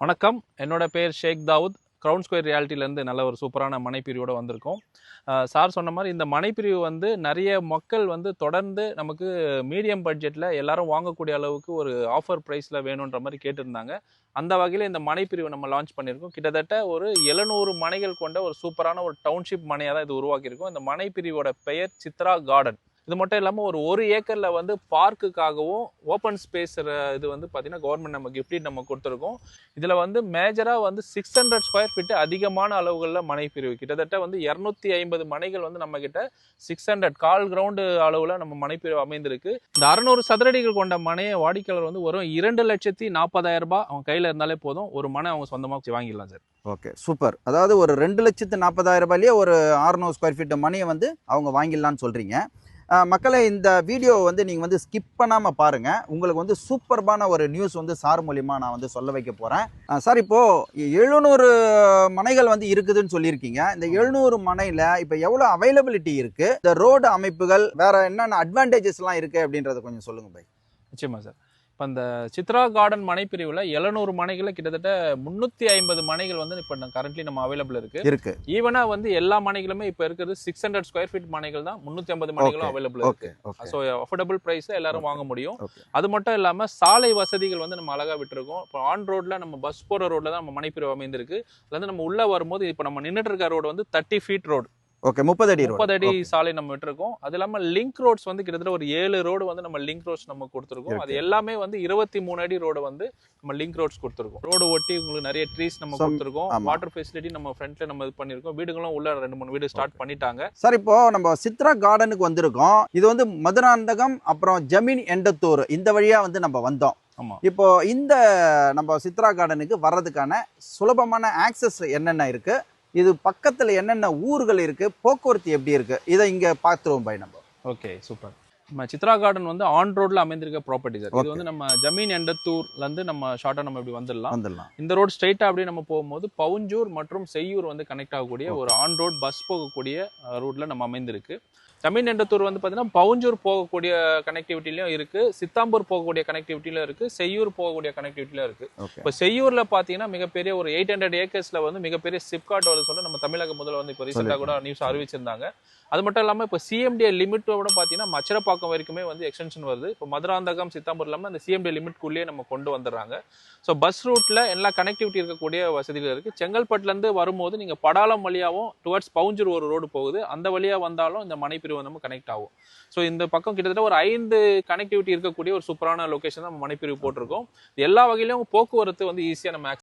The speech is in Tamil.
வணக்கம். என்னோட பேர் ஷேக் தாவூத். க்ரௌண்ட் ஸ்கொயர் ரியாலிட்டிலேருந்து நல்ல ஒரு சூப்பரான மனைப்பிரிவோட வந்திருக்கோம். சார் சொன்ன மாதிரி இந்த மனைப்பிரிவு வந்து நிறைய மக்கள் வந்து தொடர்ந்து நமக்கு மீடியம் பட்ஜெட்டில் எல்லாரும் வாங்கக்கூடிய அளவுக்கு ஒரு ஆஃபர் ப்ரைஸில் வேணுன்ற மாதிரி கேட்டிருந்தாங்க. அந்த வகையில் இந்த மனைப்பிரிவு நம்ம லான்ச் பண்ணியிருக்கோம். கிட்டத்தட்ட ஒரு எழுநூறு மனைகள் கொண்ட ஒரு சூப்பரான ஒரு டவுன்ஷிப் மனையாக தான் இது உருவாக்கியிருக்கோம். இந்த மனைப்பிரிவோட பெயர் சித்ரா கார்டன் இது மட்டும் இல்லாமல் ஒரு ஒரு ஏக்கரில் வந்து பார்க்குக்காகவும் ஓப்பன் ஸ்பேஸ் இது வந்து பார்த்தீங்கன்னா கவர்மெண்ட் நம்ம கிஃப்டி நம்ம கொடுத்துருக்கோம். இதில் வந்து மேஜராக வந்து சிக்ஸ் ஹண்ட்ரட் ஸ்கொயர் ஃபீட் அதிகமான அளவுகளில் மனை பிரிவு. கிட்டத்தட்ட வந்து இரநூத்தி ஐம்பது மனைகள் வந்து நம்மக்கிட்ட சிக்ஸ் ஹண்ட்ரட் கால் கிரவுண்டு அளவில் நம்ம மனைப்பிரிவு அமைந்திருக்கு. இந்த அறநூறு சதுரடிகள் கொண்ட மனையை வாடிக்கையாளர் வந்து வரும் இரண்டு லட்சத்தி நாற்பதாயிரம் ரூபாய் அவங்க கையில் இருந்தாலே போதும். ஒரு மனை அவங்க சொந்தமாக வாங்கிடலாம் சார். ஓகே சூப்பர் அதாவது ஒரு ரெண்டு லட்சத்து நாற்பதாயிரம் ரூபாயிலேயே ஒரு 600 ஸ்கொயர் ஃபீட் மனையை வந்து அவங்க வாங்கிடலாம்னு சொல்கிறீங்க மக்களே இந்த வீடியோ வந்து நீங்கள் வந்து ஸ்கிப் பண்ணாமல் பாருங்கள் உங்களுக்கு வந்து சூப்பர்பான ஒரு நியூஸ் வந்து சார் மூலிமா நான் வந்து சொல்ல வைக்க போகிறேன் சார் இப்போது எழுநூறு மனைகள் வந்து இருக்குதுன்னு சொல்லியிருக்கீங்க. இந்த எழுநூறு மனையில் இப்போ எவ்வளோ அவைலபிலிட்டி இருக்குது இந்த ரோடு அமைப்புகள் வேறு என்னென்ன அட்வான்டேஜஸ்லாம் இருக்குது அப்படின்றத கொஞ்சம் சொல்லுங்கள் பை. நிச்சயமா சார். இப்போ இந்த சித்ரா கார்டன் மனைப்பிரிவில் எழுநூறு மனைகளில் கிட்டத்தட்ட முந்நூற்றி ஐம்பது மனைகள் வந்து இப்போ கரண்ட்லி நம்ம அவைலபிள் இருக்கு. இருக்கு. ஈவனா வந்து எல்லா மனைகளுமே இப்போ இருக்கிறது சிக்ஸ் ஹண்ட்ரட் ஸ்கொயர் ஃபீட் மனைகள் தான் முந்நூற்றி ஐம்பது மனைகளும். அவைலபிள் இருக்கு. ஸோ அஃபோர்டபுள் ப்ரைஸ் எல்லாரும் வாங்க முடியும். அது மட்டும் இல்லாமல் சாலை வசதிகள் வந்து நம்ம அழகாக விட்டுருக்கோம். இப்போ ஆன் ரோட்ல நம்ம பஸ் போகிற ரோட்ல தான் நம்ம மனைப்பிரிவு அமைந்திருக்கு. அதுல வந்து நம்ம உள்ள வரும்போது இப்போ நம்ம நின்றுட்டு இருக்க ரோடு வந்து தேர்ட்டி ஃபீட் ரோடு ஓகே முப்பது அடி. முப்பது அடி. சாலை நம்ம விட்டுருக்கோம். அது இல்லாமல் லிங்க் ரோட்ஸ் வந்து கிட்டத்தட்ட ஒரு ஏழு ரோடு வந்து நம்ம லிங்க் ரோட்ஸ் நம்ம கொடுத்துருக்கோம். அது. எல்லாமே வந்து இருபத்தி மூணு அடி ரோடு வந்து நம்ம லிங்க் ரோட்ஸ் கொடுத்துருக்கோம். ரோடு ஒட்டி உங்களுக்கு நிறைய ட்ரீஸ் நம்ம கொடுத்துருக்கோம். வாட்டர் ஃபெசிலிட்டி நம்ம ஃப்ரண்ட்ல நம்ம இது பண்ணிருக்கோம். வீடுகளும் உள்ள ரெண்டு மூணு வீடு ஸ்டார்ட் பண்ணிட்டாங்க. சார் இப்போ நம்ம சித்ரா கார்டனுக்கு வந்திருக்கோம். இது வந்து மதுராந்தகம் அப்புறம் ஜமீன் எண்டத்தூர் இந்த வழியா வந்து நம்ம வந்தோம். இப்போ இந்த நம்ம சித்ரா கார்டனுக்கு வர்றதுக்கான சுலபமான ஆக்சஸ் என்னென்ன இருக்கு? இது பக்கத்தில் என்னென்ன ஊர்கள் இருக்குது போக்குவரத்து எப்படி இருக்குது இதை இங்கே பார்த்துருவோம் பை நம்ம ஓகே சூப்பர் நம்ம சித்ரா கார்டன் வந்து ஆன் ரோட்ல அமைந்திருக்க ப்ராப்பர்ட்டி சார் இது. வந்து நம்ம ஜமீன் எண்டத்தூர்ல இருந்து நம்ம ஷார்ட்டா நம்ம இப்படி வந்துடலாம். வந்துடலாம். இந்த ரோட் ஸ்ட்ரைட்டா அப்படியே நம்ம போகும்போது பவுஞ்சூர் மற்றும் செய்யூர் வந்து கனெக்ட் ஆகக்கூடிய ஒரு ஆன் ரோட் பஸ் போகக்கூடிய ரூட்ல நம்ம அமைந்திருக்கு. ஜமீன் எண்டத்தூர் வந்து பார்த்தீங்கன்னா பவுஞ்சூர் போகக்கூடிய கனெக்டிவிட்டிலையும் இருக்கு. சித்தாம்பூர் போகக்கூடிய கனெக்டிவிட்டிலும் இருக்கு. செய்யூர் போகக்கூடிய கனெக்டிவிட்டிலும் இருக்கு. இப்போ செய்யூர்ல பாத்தீங்கன்னா மிகப்பெரிய ஒரு எயிட் ஹண்ட்ரட் ஏக்கர்ஸ்ல வந்து மிகப்பெரிய சிப்காட் வருது சொல்ல நம்ம தமிழக முதல்ல வந்து இப்போ ரீசெண்டாக கூட நியூஸ் அறிவிச்சிருந்தாங்க. அது மட்டும் இல்லாம இப்போ சிஎம்டிஏ லிமிட்டோட பார்த்தீங்கன்னா மச்சரப்பாக்கம் வரைக்குமே வந்து எக்ஸ்டென்ஷன் வருது. இப்போ மதுராந்தகம் சித்தாம்பூர் இல்லாமல் அந்த சிஎம்டி லிமிட்குள்ளேயே நம்ம கொண்டு வந்துடுறாங்க. ஸோ பஸ் ரூட்ல எல்லா கனெக்டிவிட்டி இருக்கக்கூடிய வசதிகள் இருக்கு. செங்கல்பட்டுல இருந்து வரும்போது நீங்க படாலம் வழியாவும் டுவர்ட்ஸ் பவுஞ்சூர் ஒரு ரோடு போகுது. அந்த வழியா வந்தாலும் இந்த மனைப்பிரிவு நம்ம கனெக்ட் ஆகும். ஸோ இந்த பக்கம் கிட்டத்தட்ட ஒரு ஐந்து கனெக்டிவிட்டி இருக்கக்கூடிய ஒரு சூப்பரான லொகேஷன் நம்ம மனைப்பிரிவு போட்டிருக்கோம். எல்லா வகையிலும் போக்குவரத்து வந்து ஈஸியாக நம்ம